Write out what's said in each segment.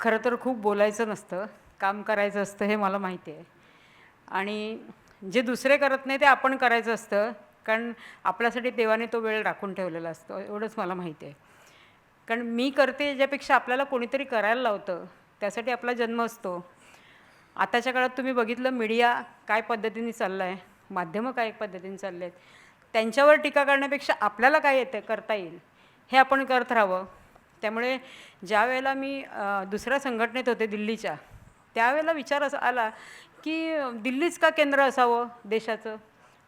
खरं तर खूप बोलायचं नसतं काम करायचं असतं हे मला माहिती आहे. आणि जे दुसरे करत नाही ते आपण करायचं असतं कारण आपल्यासाठी देवाने तो वेळ राखून ठेवलेला असतो एवढंच मला माहिती आहे. कारण मी करते याच्यापेक्षा आपल्याला कोणीतरी करायला लावतं त्यासाठी आपला जन्म असतो. आताच्या काळात तुम्ही बघितलं मीडिया काय पद्धतीने चालला आहे माध्यमं काय पद्धतीने चालले आहेत त्यांच्यावर टीका करण्यापेक्षा आपल्याला काय येतं करता येईल हे आपण करत राहावं. त्यामुळे ज्या वेळेला मी दुसऱ्या संघटनेत होते दिल्लीच्या त्यावेळेला विचार असा आला की दिल्लीच का केंद्र असावं देशाचं?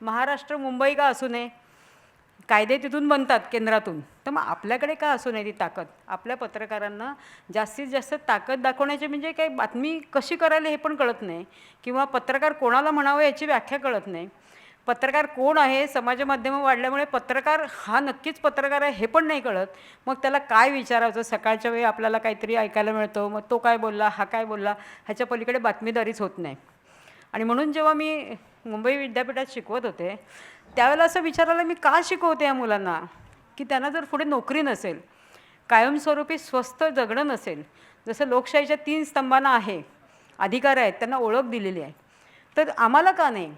महाराष्ट्र मुंबई का असू नये? कायदे तिथून बनतात केंद्रातून. तर मग आपल्याकडे का असू नये ती ताकद? आपल्या पत्रकारांना जास्तीत जास्त ताकद दाखवण्याची म्हणजे काही बातमी कशी करायला हे पण कळत नाही. किंवा पत्रकार कोणाला म्हणावं याची व्याख्या कळत नाही. पत्रकार कोण आहे? समाज माध्यमं वाढल्यामुळे पत्रकार हा नक्कीच पत्रकार आहे हे पण नाही कळत. मग त्याला काय विचारायचं? सकाळच्या वेळी आपल्याला काहीतरी ऐकायला मिळतं. मग तो काय बोलला? हा काय बोलला? ह्याच्या पलीकडे बातमीदारीच होत नाही. आणि म्हणून जेव्हा मी मुंबई विद्यापीठात शिकवत होते त्यावेळेला असं विचारायला मी का शिकवते या मुलांना? की त्यांना जर पुढे नोकरी नसेल कायमस्वरूपी स्वस्त जगणं नसेल जसं लोकशाहीच्या तीन स्तंभांना आहे अधिकार आहेत त्यांना ओळख दिलेली आहे तर आम्हाला का नाही?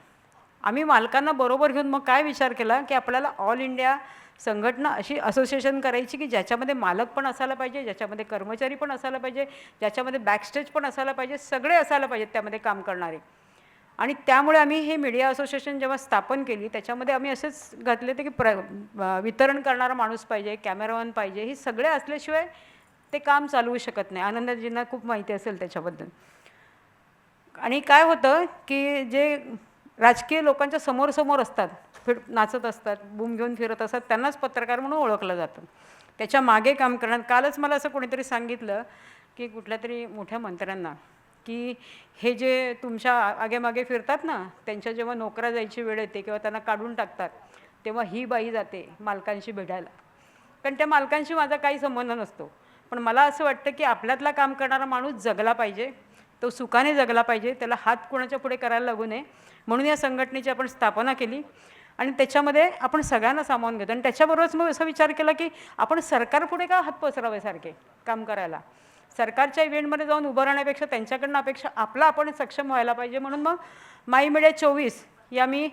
आम्ही मालकांना बरोबर घेऊन मग काय विचार केला की आपल्याला ऑल इंडिया संघटना अशी असोसिएशन करायची की ज्याच्यामध्ये मालक पण असायला पाहिजे ज्याच्यामध्ये कर्मचारी पण असायला पाहिजे ज्याच्यामध्ये बॅकस्टेज पण असायला पाहिजे सगळे असायला पाहिजेत त्यामध्ये काम करणारे. आणि त्यामुळे आम्ही हे मीडिया असोसिएशन जेव्हा स्थापन केली त्याच्यामध्ये आम्ही असेच घातले होते की प्र वितरण करणारा माणूस पाहिजे कॅमेरामॅन पाहिजे हे सगळे असल्याशिवाय ते काम चालवू शकत नाही. आनंदजींना खूप माहिती असेल त्याच्याबद्दल. आणि काय होतं की जे राजकीय लोकांच्या समोर समोर असतात फिर नाचत असतात बूम घेऊन फिरत असतात त्यांनाच पत्रकार म्हणून ओळखलं जातं. त्याच्यामागे काम करणार कालच मला असं कोणीतरी सांगितलं की कुठल्या तरी मोठ्या मंत्र्यांना की हे जे तुमच्या आगेमागे फिरतात ना त्यांच्या जेव्हा नोकऱ्या जायची वेळ येते किंवा त्यांना काढून टाकतात तेव्हा ही बाई जाते मालकांशी भेटायला. कारण त्या मालकांशी माझा काही संबंध नसतो. पण मला असं वाटतं की आपल्यातला काम करणारा माणूस जगला पाहिजे तो सुखाने जगला पाहिजे त्याला हात कोणाच्या पुढे करायला लागू नये. म्हणून या संघटनेची आपण स्थापना केली. आणि त्याच्यामध्ये आपण सगळ्यांना सामावून घेतो. आणि त्याच्याबरोबरच मग असा विचार केला की आपण सरकारपुढे का हात पसरावे सारखे काम करायला? सरकारच्या इव्हेंटमध्ये जाऊन उभं राहण्यापेक्षा त्यांच्याकडनं अपेक्षा आपला आपण सक्षम व्हायला पाहिजे. म्हणून मग माई मीडिया चोवीस या मी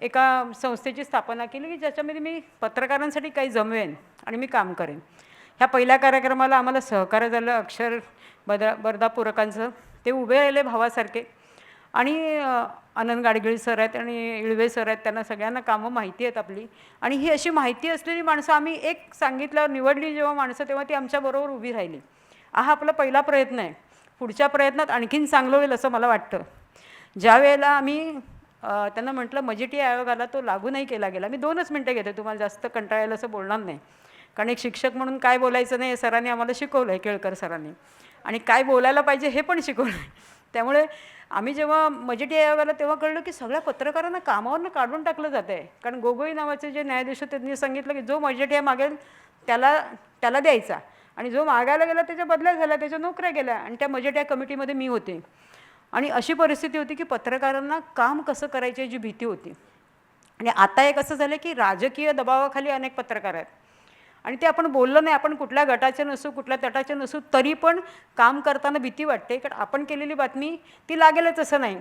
एका संस्थेची स्थापना केली की ज्याच्यामध्ये मी पत्रकारांसाठी काही जमवेन आणि मी काम करेन. ह्या पहिल्या कार्यक्रमाला आम्हाला सहकार्य झालं अक्षर बदा बरदापूरकांचं. ते उभे राहिले भावासारखे. आणि आनंद गाडगिळ सर आहेत आणि इळवे सर आहेत त्यांना सगळ्यांना कामं माहिती आहेत आपली. आणि ही अशी माहिती असलेली माणसं आम्ही एक सांगितल्यावर निवडली जेव्हा माणसं तेव्हा ती आमच्याबरोबर उभी राहिली. हा आपला पहिला प्रयत्न आहे. पुढच्या प्रयत्नात आणखीन चांगलं होईल असं मला वाटतं. ज्या वेळेला आम्ही त्यांना म्हटलं मजिटी आयोगाला तो लागू नाही केला गेला. मी दोनच मिनटं घेते तुम्हाला जास्त कंटाळायला असं बोलणार नाही. कारण एक शिक्षक म्हणून काय बोलायचं नाही सरांनी आम्हाला शिकवलं आहे केळकर सरांनी. आणि काय बोलायला पाहिजे हे पण शिकवलं. त्यामुळे आम्ही जेव्हा मजेटी आयोगाला तेव्हा कळलं की सगळ्या पत्रकारांना कामावरनं काढून टाकलं जातं आहे कारण गोगोई नावाचे जे न्यायाधीश होते त्यांनी सांगितलं की जो मजिटी मागेल त्याला त्याला द्यायचा. आणि जो मागायला गेला त्याच्या बदल्या झाल्या त्याच्या नोकऱ्या गेल्या आणि त्या मजेट्या कमिटीमध्ये मी होते. आणि अशी परिस्थिती होती की पत्रकारांना काम कसं करायची जी भीती होती. आणि आता एक असं झालं की राजकीय दबावाखाली अनेक पत्रकार आहेत. आणि ते आपण बोललं नाही आपण कुठल्या गटाचे नसू कुठल्या तटाचे नसू तरी पण काम करताना भीती वाटते. कारण आपण केलेली बातमी ती लागेलच असं नाही.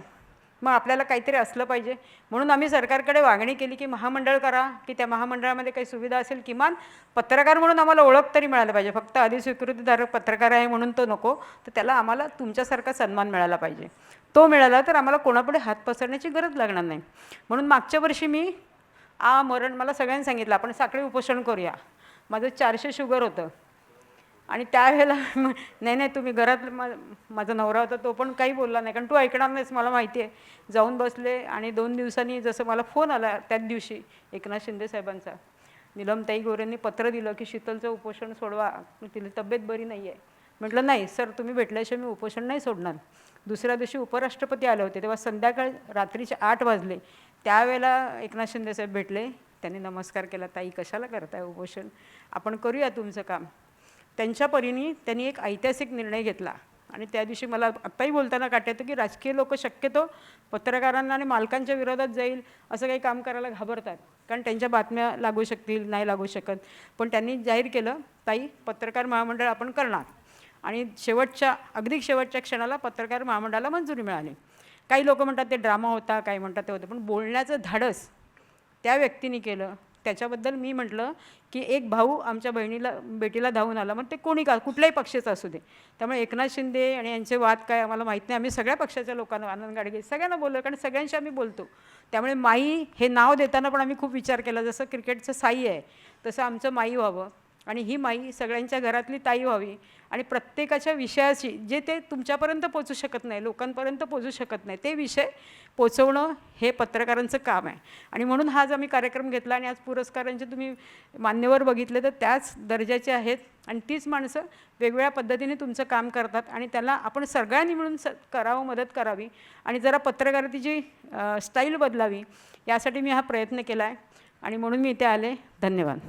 मग आपल्याला काहीतरी असलं पाहिजे. म्हणून आम्ही सरकारकडे मागणी केली की महामंडळ करा की त्या महामंडळामध्ये काही सुविधा असेल किमान पत्रकार म्हणून आम्हाला ओळख तरी मिळायला पाहिजे. फक्त अधिस्वीकृतीधारक पत्रकार आहे म्हणून तो नको तर त्याला आम्हाला तुमच्यासारखा सन्मान मिळाला पाहिजे. तो मिळाला तर आम्हाला कोणापुढे हात पसरण्याची गरज लागणार नाही. म्हणून मागच्या वर्षी मी आ मरण मला सगळ्यांनी सांगितलं आपण साखळी उपोषण करूया. माझं चारशे शुगर होतं. आणि त्यावेळेला नाही नाही तुम्ही घरात मा माझा नवरा होता तो पण काही बोलला नाही कारण तू ऐकणार नाहीस मला माहिती आहे. जाऊन बसले आणि दोन दिवसांनी जसं मला फोन आला त्याच दिवशी एकनाथ शिंदे साहेबांचा निलमताई गोरेंनी पत्र दिलं की शीतलचं उपोषण सोडवा तिला तब्येत बरी नाही आहे. म्हटलं नाही सर तुम्ही भेटल्याशिवाय मी उपोषण नाही सोडणार. दुसऱ्या दिवशी उपराष्ट्रपती आले होते तेव्हा संध्याकाळ रात्रीचे आठ वाजले. त्यावेळेला एकनाथ शिंदे साहेब भेटले. त्यांनी नमस्कार केला ताई कशाला करताय उपोषण? आपण करूया तुमचं काम. त्यांच्या परीने त्यांनी एक ऐतिहासिक निर्णय घेतला. आणि त्या दिवशी मला आत्ताही बोलताना काट येतं की राजकीय लोक शक्यतो पत्रकारांना आणि मालकांच्या विरोधात जाईल असं काही काम करायला घाबरतात. कारण त्यांच्या बातम्या लागू शकतील नाही लागू शकत. पण त्यांनी जाहीर केलं ताई पत्रकार महामंडळ आपण करणार. आणि शेवटच्या अगदी शेवटच्या क्षणाला पत्रकार महामंडळाला मंजुरी मिळाली. काही लोक म्हणतात ते ड्रामा होता काही म्हणतात ते होतं पण बोलण्याचं धाडस त्या व्यक्तीने केलं. त्याच्याबद्दल मी म्हटलं की एक भाऊ आमच्या बहिणीला बेटीला धावून आला मग ते कोणी का कुठल्याही पक्षाचं असू दे. त्यामुळे एकनाथ शिंदे आणि यांचे वाद काय आम्हाला माहीत नाही. आम्ही सगळ्या पक्षाच्या लोकांना आनंद गाडगे सगळ्यांना बोललो कारण सगळ्यांशी आम्ही बोलतो. त्यामुळे माई हे नाव देताना पण आम्ही खूप विचार केला जसं क्रिकेटचं साई आहे तसं आमचं माई व्हावं. आणि ही माई सगळ्यांच्या घरातली ताई व्हावी. आणि प्रत्येकाच्या विषयाशी जे ते तुमच्यापर्यंत पोचू शकत नाही लोकांपर्यंत पोचू शकत नाही ते विषय पोचवणं हे पत्रकारांचं काम आहे. आणि म्हणून हा आम्ही कार्यक्रम घेतला आणि आज पुरस्कारांचे तुम्ही मान्यवर बघितले तर त्याच दर्जाचे आहेत. आणि तीच माणसं वेगवेगळ्या पद्धतीने तुमचं काम करतात आणि त्याला आपण सगळ्यांनी मिळून स करावं मदत करावी. आणि जरा पत्रकारितेची स्टाईल बदलावी यासाठी मी हा प्रयत्न केला आहे आणि म्हणून मी इथे आले. धन्यवाद.